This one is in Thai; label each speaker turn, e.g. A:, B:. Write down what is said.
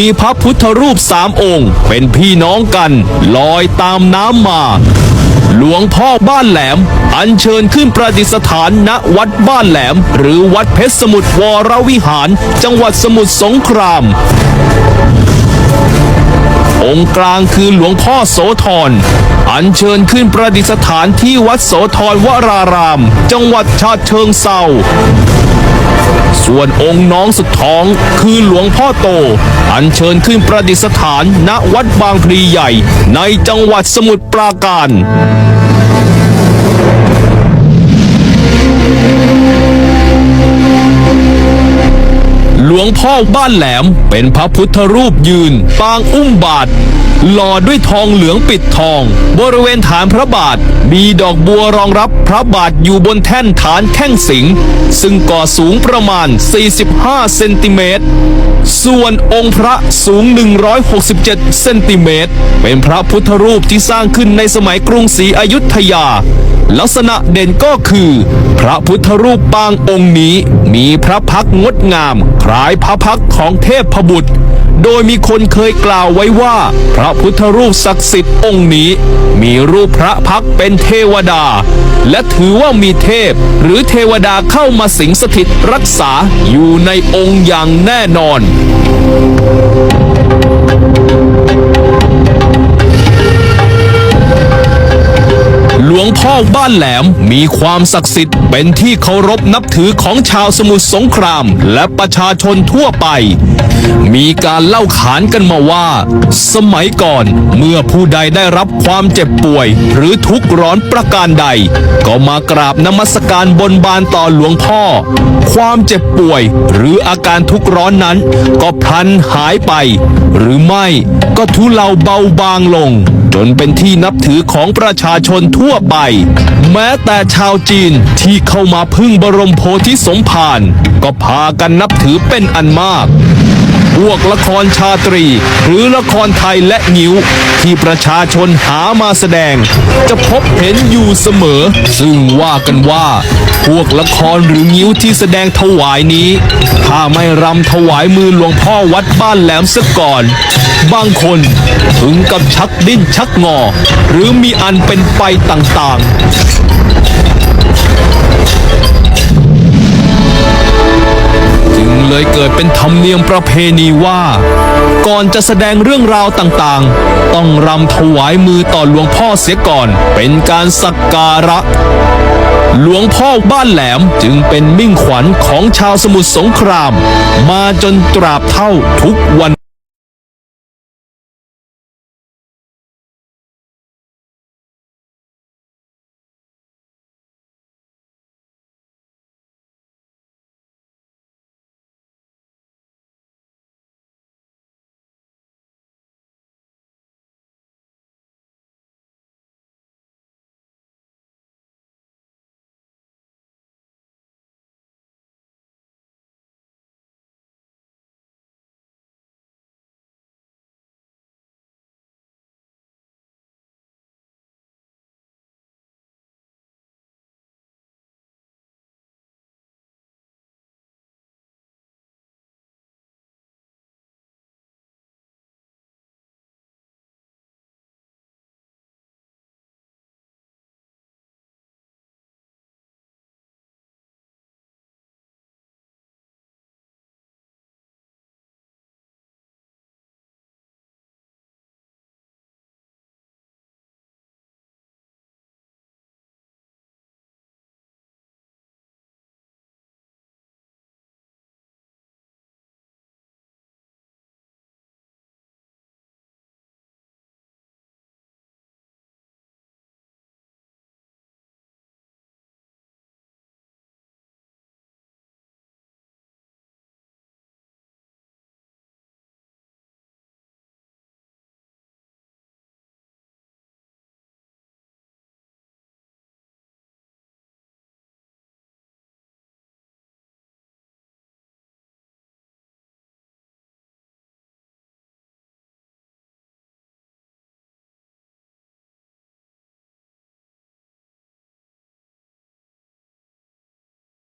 A: มีพระพุทธรูปสามองค์ เป็นพี่น้องกัน ลอยตามน้ำมา หลวงพ่อบ้านแหลม อัญเชิญขึ้นประดิษฐานณวัดบ้านแหลม หรือวัดเพชรสมุทรวรวิหาร จังหวัดสมุทรสงครามองค์กลางคือหลวงพ่อโสธร อัญเชิญขึ้นประดิษฐานที่วัดโสธรวราราม จังหวัดชาติเชิงเซา ส่วนองค์น้องสุดท้องคือหลวงพ่อโต อัญเชิญขึ้นประดิษฐานณวัดบางพลีใหญ่ ในจังหวัดสมุทรปราการ พ่อบ้านแหลม เป็นพระพุทธรูปยืน ปางอุ้มบาท หล่อด้วยทองเหลืองปิดทอง บริเวณฐานพระบาท มีดอกบัวรองรับพระบาทอยู่บนแท่นฐานแข้งสิง ซึ่งก่อสูงประมาณ 45 เซนติเมตร ส่วนองค์พระสูง 167 เซนติเมตร เป็นพระพุทธรูปที่สร้างขึ้นในสมัยกรุงศรีอยุธยา ลักษณะเด่นก็คือ พระพุทธรูปปางองค์นี้ มีพระพักงดงาม คล้ายพระพักของเทพบุตรโดยมีคนเคยกล่าวไว้ว่า พระพุทธรูปศักดิ์สิทธิ์องค์นี้ มีรูปพระพักเป็นเทวดา และถือว่ามีเทพ หรือเทวดาเข้ามาสิงสถิตรักษาอยู่ในองค์อย่างแน่นอน หลวบ้านแหลม มีความศักดิ์สิทธิ์เป็นที่เคารพนับถือของชาวสมุทรสงคราม และประชาชนทั่วไป มีการเล่าขานกันมาว่า สมัยก่อนเมื่อผู้ใดได้รับความเจ็บป่วย หรือทุกข์ร้อนประการใด ก็มากราบนมัสการบนบานต่อหลวงพ่อ ความเจ็บป่วยหรืออาการทุกข์ร้อนนั้น ก็พลันหายไป หรือไม่ก็ทุเลาเบาบางลง จนเป็นที่นับถือของประชาชนทั่วไปแม้แต่ชาวจีนที่เข้ามาพึ่งบรมโพธิสมภารก็พากันนับถือเป็นอันมาก พวกละครชาตรี หรือละครไทยและงิ้ว ที่ประชาชนหามาแสดง จะพบเห็นอยู่เสมอ ซึ่งว่ากันว่า พวกละครหรืองิ้วที่แสดงถวายนี้ ถ้าไม่รำถวายมือหลวงพ่อวัดบ้านแหลมซะก่อน บางคนถึงกับชักดิ้นชักงอ หรือมีอันเป็นไปต่างๆ เลยเกิดเป็นธรรมเนียมประเพณีว่า ก่อนจะแสดงเรื่องราวต่างๆ ต้องรำถวายมือต่อหลวงพ่อเสียก่อน เป็นการสักการะ หลวงพ่อบ้านแหลมจึงเป็นมิ่งขวัญของชาวสมุทรสงคราม มาจนตราบเท่าทุกวัน